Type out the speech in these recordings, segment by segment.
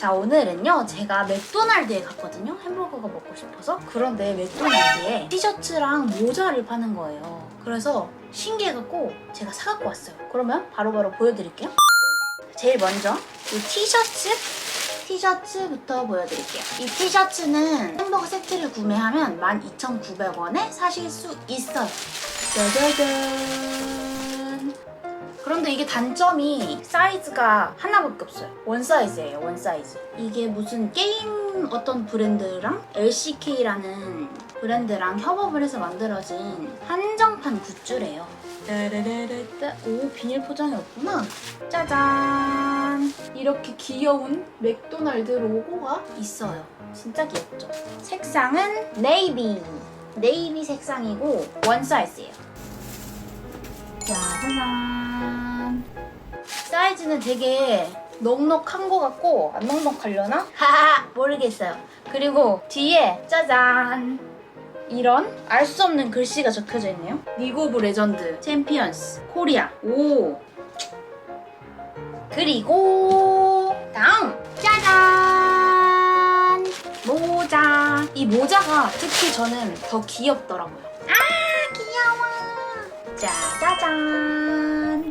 자 오늘은요 제가 맥도날드에 갔거든요. 햄버거가 먹고 싶어서. 그런데 맥도날드에 티셔츠랑 모자를 파는 거예요. 그래서 신기해갖고 제가 사갖고 왔어요. 그러면 바로바로 보여드릴게요. 제일 먼저 이 티셔츠 티셔츠부터 보여드릴게요. 이 티셔츠는 햄버거 세트를 구매하면 12,900원에 사실 수 있어요. 짜자잔 그런데 이게 단점이 사이즈가 하나밖에 없어요. 원 사이즈예요, 원 사이즈. 이게 무슨 게임 어떤 브랜드랑 LCK라는 브랜드랑 협업을 해서 만들어진 한정판 굿즈래요. 따라라라따. 오, 비닐 포장이 없구나. 짜잔. 이렇게 귀여운 맥도날드 로고가 있어요. 진짜 귀엽죠? 색상은 네이비. 네이비 색상이고 원 사이즈예요. 짜자 잔. 사이즈는 되게 넉넉한 것 같고 안 넉넉하려나? 하하 모르겠어요. 그리고 뒤에 짜잔 이런 알 수 없는 글씨가 적혀져 있네요. 리그 오브 레전드 챔피언스 코리아 오 그리고 다음 짜잔 모자 이 모자가 특히 저는 더 귀엽더라고요. 아 귀여워. 짜자잔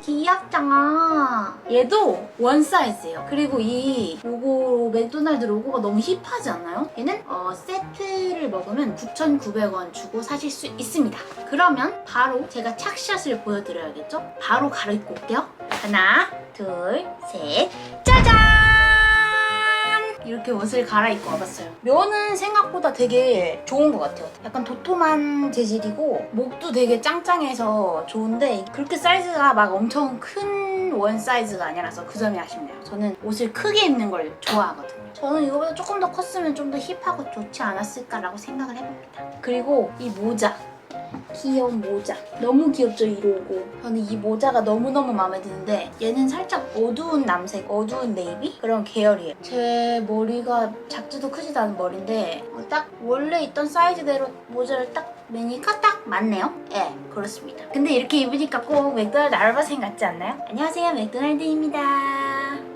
귀엽잖아. 얘도 원 사이즈예요. 그리고 이 로고 맥도날드 로고가 너무 힙하지 않나요? 얘는 어, 세트를 먹으면 9,900원 주고 사실 수 있습니다. 그러면 바로 제가 착샷을 보여드려야겠죠? 바로 갈아입고 올게요. 하나 둘 셋. 짜잔 이렇게 옷을 갈아입고 와봤어요. 면은 생각보다 되게 좋은 것 같아요. 약간 도톰한 재질이고 목도 되게 짱짱해서 좋은데 그렇게 사이즈가 막 엄청 큰 원 사이즈가 아니라서 그 점이 아쉽네요. 저는 옷을 크게 입는 걸 좋아하거든요. 저는 이거보다 조금 더 컸으면 좀 더 힙하고 좋지 않았을까라고 생각을 해봅니다. 그리고 이 모자. 귀여운 모자. 너무 귀엽죠, 이 로고. 저는 이 모자가 너무너무 마음에 드는데 얘는 살짝 어두운 남색, 어두운 네이비? 그런 계열이에요. 제 머리가 작지도 크지도 않은 머리인데 어, 딱 원래 있던 사이즈대로 모자를 딱 매니까 딱 맞네요. 예, 네, 그렇습니다. 근데 이렇게 입으니까 꼭 맥도날드 알바생 같지 않나요? 안녕하세요, 맥도날드입니다.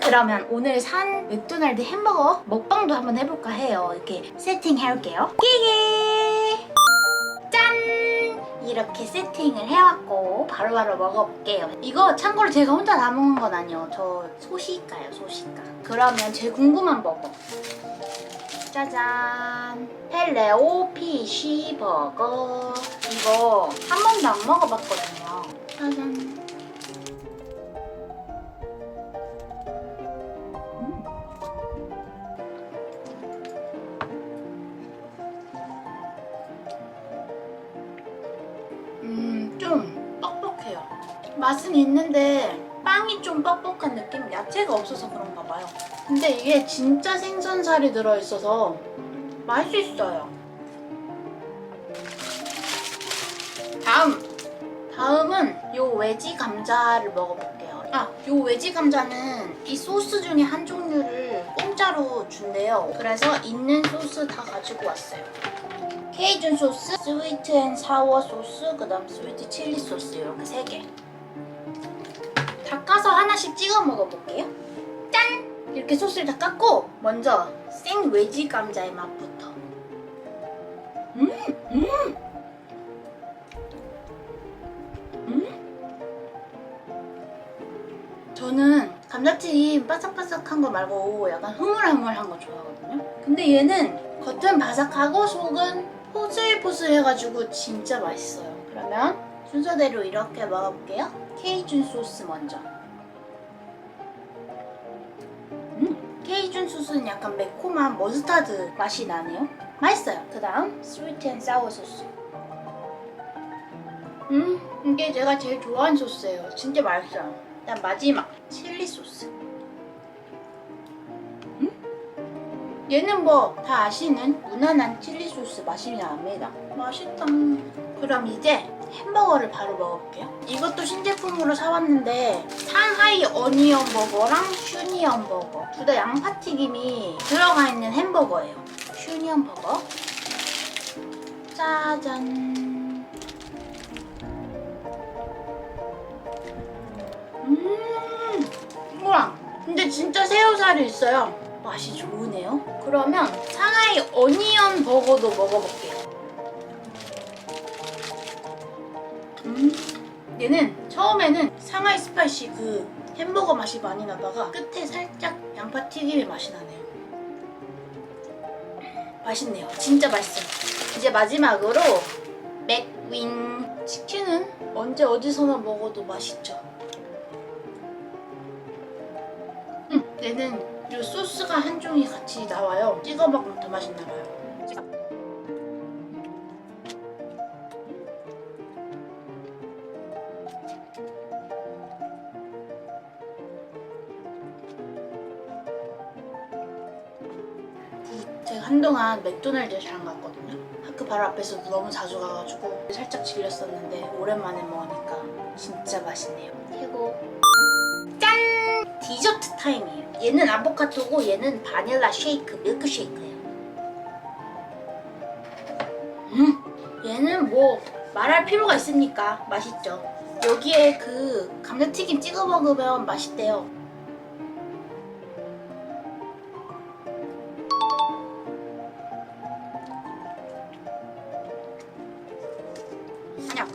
그러면 오늘 산 맥도날드 햄버거 먹방도 한번 해볼까 해요. 이렇게 세팅해올게요. 끼기! 짠! 이렇게 세팅을 해왔고 바로 바로 먹어볼게요. 이거 참고로 제가 혼자 다 먹는 건 아니에요. 저 소시가요, 소시가. 그러면 제일 궁금한 버거. 짜잔! 펠레오 피쉬 버거. 이거 한 번도 안 먹어봤거든요. 짜잔! 맛은 있는데 빵이 좀 뻑뻑한 느낌? 야채가 없어서 그런가 봐요. 근데 이게 진짜 생선살이 들어있어서 맛있어요. 다음! 다음은 요 외지 감자를 먹어볼게요. 아, 요 외지 감자는 이 소스 중에 한 종류를 공짜로 준대요. 그래서 있는 소스 다 가지고 왔어요. 케이준 소스, 스위트 앤 사워 소스, 그 다음 스위트 칠리 소스 이렇게 세 개. 닦아서 하나씩 찍어 먹어볼게요. 짠! 이렇게 소스를 다 깎고 먼저 생 외지 감자의 맛부터. 음, 음, 음. 저는 감자튀김 바삭바삭한 거 말고 약간 흐물흐물한 거 좋아하거든요. 근데 얘는 겉은 바삭하고 속은 포슬포슬해가지고 진짜 맛있어요. 그러면 순서대로 이렇게 먹어볼게요. 케이준 소스 먼저. 음, 케이준 소스는 약간 매콤한 머스타드 맛이 나네요. 맛있어요. 그 다음 스위트 앤 사워 소스. 음, 이게 제가 제일 좋아하는 소스예요. 진짜 맛있어요. 일단 마지막 칠리 소스. 얘는 뭐 다 아시는 무난한 칠리 소스 맛이 납니다. 맛있다. 그럼 이제 햄버거를 바로 먹어볼게요. 이것도 신제품으로 사왔는데 상하이 어니언 버거랑 슈니언 버거 둘 다 양파튀김이 들어가 있는 햄버거예요. 슈니언 버거. 짜잔. 음, 우와. 근데 진짜 새우살이 있어요. 맛이 좋으네요. 그러면 상하이 어니언 버거도 먹어볼게요. 음, 얘는 처음에는 상하이 스파이시 그 햄버거 맛이 많이 나다가 끝에 살짝 양파 튀김의 맛이 나네요. 맛있네요. 진짜 맛있어요. 이제 마지막으로 맥윈 치킨은 언제 어디서나 먹어도 맛있죠. 음, 얘는 이 소스가 한 종이 같이 나와요. 찍어 먹으면 더 맛있나 봐요. 제가 한동안 맥도날드에 잘안 갔거든요. 학교 바로 앞에서 너무 자주 가가지고 살짝 질렸었는데 오랜만에 먹으니까 진짜 맛있네요. 최고. 짠! 디저트 타임이에요. 얘는 아보카도고 얘는 바닐라 쉐이크, 밀크 쉐이크예요. 음, 얘는 뭐 말할 필요가 있습니까? 맛있죠. 여기에 그 감자튀김 찍어 먹으면 맛있대요. 그냥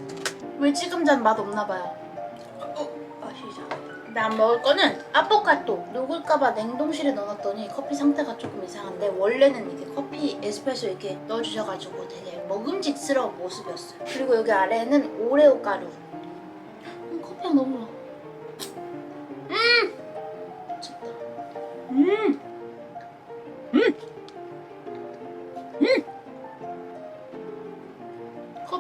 왜 지금 잔 맛 없나 봐요. 난 먹을 거는 아포카토 녹을까봐 냉동실에 넣어놨더니 커피 상태가 조금 이상한데 원래는 이게 커피 에스프레소 이렇게 넣어주셔가지고 되게 먹음직스러운 모습이었어요. 그리고 여기 아래에는 오레오 가루. 음, 커피가 너무. 음, 미쳤다. 음,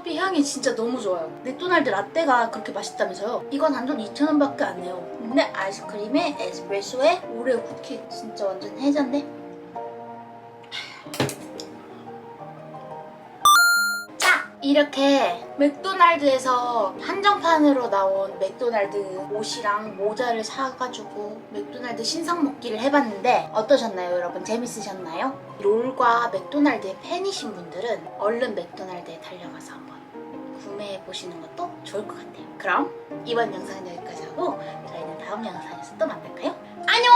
커피 향이 진짜 너무 좋아요. 맥도날드 라떼가 그렇게 맛있다면서요? 이건 단돈 2,000원밖에 안 해요. 근데 아이스크림에 에스프레소에 오레오 쿠키 진짜 완전 해잔데? 자, 이렇게 맥도날드에서 한정판으로 나온 맥도날드 옷이랑 모자를 사가지고 맥도날드 신상 먹기를 해봤는데 어떠셨나요, 여러분? 재밌으셨나요? 롤과 맥도날드의 팬이신 분들은 얼른 맥도날드에 달려가서 한번 구매해 보시는 것도 좋을 것 같아요. 그럼 이번 영상은 여기까지 하고 저희는 다음 영상에서 또 만날까요? 안녕!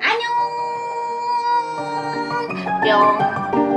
안녕! 뿅!